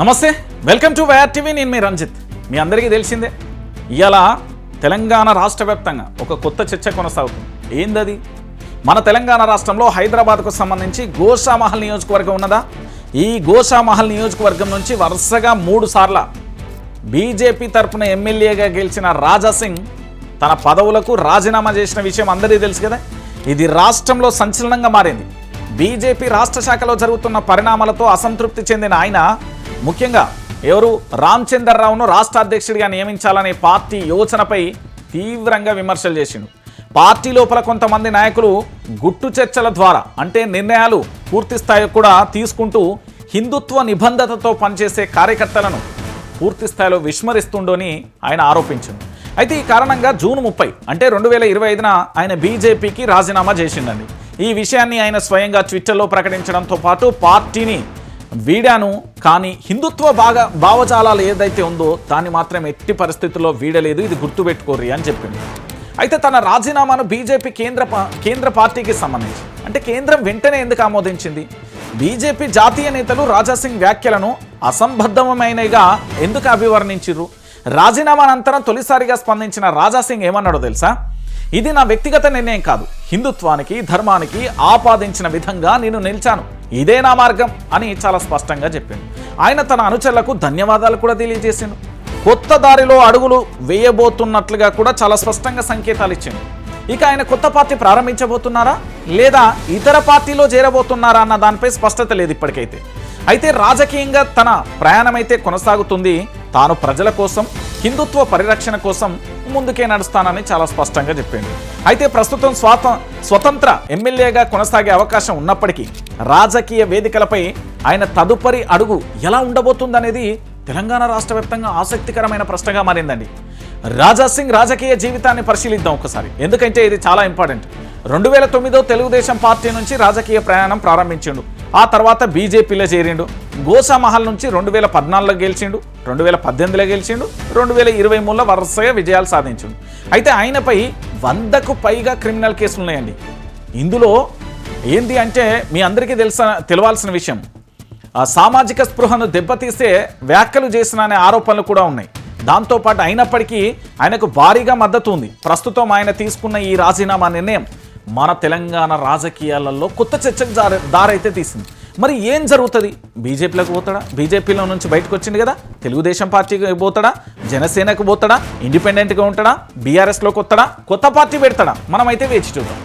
నమస్తే welcome to YR TV నేను మీ రంజిత్. మీ అందరికీ తెలిసిందే ఇవాళ తెలంగాణ రాష్ట్ర వ్యాప్తంగా ఒక కొత్త చర్చ కొనసాగుతుంది. ఏందది? మన తెలంగాణ రాష్ట్రంలో హైదరాబాద్కు సంబంధించి గోషామహల్ నియోజకవర్గం ఉన్నదా? ఈ గోషామహల్ నియోజకవర్గం నుంచి వరుసగా మూడు సార్ల బీజేపీ తరపున ఎమ్మెల్యేగా గెలిచిన రాజా సింగ్ తన పదవులకు రాజీనామా చేసిన విషయం అందరికీ తెలుసు కదా? ఇది రాష్ట్రంలో సంచలనంగా మారింది. బీజేపీ రాష్ట్ర శాఖలో జరుగుతున్న పరిణామాలతో అసంతృప్తి చెందిన ఆయన ముఖ్యంగా ఎవరు రామచంద్రరావును రాష్ట్ర అధ్యక్షుడిగా నియమించాలనే పార్టీ యోచనపై తీవ్రంగా విమర్శలు చేసిండు. పార్టీ లోపల కొంతమంది నాయకులు గుట్టు చర్చల ద్వారా అంటే నిర్ణయాలు పూర్తి స్థాయి కూడా తీసుకుంటూ హిందుత్వ నిబంధతతో పనిచేసే కార్యకర్తలను పూర్తి స్థాయిలో విస్మరిస్తుండోని ఆయన ఆరోపించింది అయితే ఈ కారణంగా జూన్ ముప్పై అంటే రెండు వేల ఇరవై ఐదున ఆయన బీజేపీకి రాజీనామా చేసిండండి. ఈ విషయాన్ని ఆయన స్వయంగా ట్విట్టర్లో ప్రకటించడంతో పాటు పార్టీని వీడాను కానీ హిందుత్వ బాగా భావజాలాలు ఏదైతే ఉందో దాన్ని మాత్రం ఎట్టి పరిస్థితుల్లో వీడలేదు. ఇది గుర్తుపెట్టుకోర్రి అని చెప్పింది. అయితే తన రాజీనామాను బీజేపీ కేంద్ర కేంద్ర పార్టీకి సంబంధించి అంటే కేంద్రం వెంటనే ఎందుకు ఆమోదించింది? బీజేపీ జాతీయ నేతలు రాజాసింగ్ వ్యాఖ్యలను అసంబద్ధమైనగా ఎందుకు అభివర్ణించిర్రు? రాజీనామా అనంతరం తొలిసారిగా స్పందించిన రాజాసింగ్ ఏమన్నాడో తెలుసా? ఇది నా వ్యక్తిగత నిర్ణయం కాదు. హిందుత్వానికి ధర్మానికి ఆపాదించిన విధంగా నేను నిలిచాను. ఇదే నా మార్గం అని చాలా స్పష్టంగా చెప్పిండు. ఆయన తన అనుచరులకు ధన్యవాదాలు కూడా తెలియజేసిండు. కొత్త దారిలో అడుగులు వేయబోతున్నట్లుగా కూడా చాలా స్పష్టంగా సంకేతాలు ఇచ్చిండు. ఇక ఆయన కొత్త పార్టీ ప్రారంభించబోతున్నారా? లేదా ఇతర పార్టీలో చేరబోతున్నారా అన్న దానిపై స్పష్టత లేదు ఇప్పటికైతే. అయితే రాజకీయంగా తన ప్రయాణం అయితే కొనసాగుతుంది. తాను ప్రజల కోసం హిందుత్వ పరిరక్షణ కోసం ముందుకే నడుస్తానని చాలా స్పష్టంగా చెప్పింది. అయితే ప్రస్తుతం స్వాత స్వతంత్ర ఎమ్మెల్యేగా కొనసాగే అవకాశం ఉన్నప్పటికీ రాజకీయ వేదికలపై ఆయన తదుపరి అడుగు ఎలా ఉండబోతుందనేది తెలంగాణ రాష్ట్ర వ్యాప్తంగా ఆసక్తికరమైన ప్రశ్నగా మారిందండి. రాజాసింగ్ రాజకీయ జీవితాన్ని పరిశీలిద్దాం ఒకసారి. ఎందుకంటే ఇది చాలా ఇంపార్టెంట్. రెండు వేల తొమ్మిదో తెలుగుదేశం పార్టీ నుంచి రాజకీయ ప్రయాణం ప్రారంభించిండు. ఆ తర్వాత బీజేపీలో చేరిండు. గోసామహల్ నుంచి రెండు వేల పద్నాలుగులో గెలిచిండు రెండు వేల పద్దెనిమిదిలో గెలిచిండు రెండు వేల ఇరవై మూడులో వరుసగా విజయాలు సాధించిండు. అయితే ఆయనపై వందకు పైగా క్రిమినల్ కేసులు ఉన్నాయండి. ఇందులో ఏంది అంటే మీ అందరికీ తెలుస తెలవాల్సిన విషయం. సామాజిక స్పృహను దెబ్బతీసే వ్యాఖ్యలు చేసిన అనే ఆరోపణలు కూడా ఉన్నాయి. దాంతోపాటు అయినప్పటికీ ఆయనకు భారీగా మద్దతు ఉంది. ప్రస్తుతం ఆయన తీసుకున్న ఈ రాజీనామా నిర్ణయం మన తెలంగాణ రాజకీయాలలో కొత్త చర్చకు దారి దారైతే తీసింది. మరి ఏం జరుగుతుంది? బీజేపీలోకి పోతాడా? బీజేపీలో నుంచి బయటకు వచ్చింది కదా? తెలుగుదేశం పార్టీకి పోతాడా? జనసేనకు పోతాడా? ఇండిపెండెంట్గా ఉంటాడా? బీఆర్ఎస్లోకి వస్తాడా? కొత్త పార్టీ పెడతాడా? మనమైతే వేచి చూద్దాం.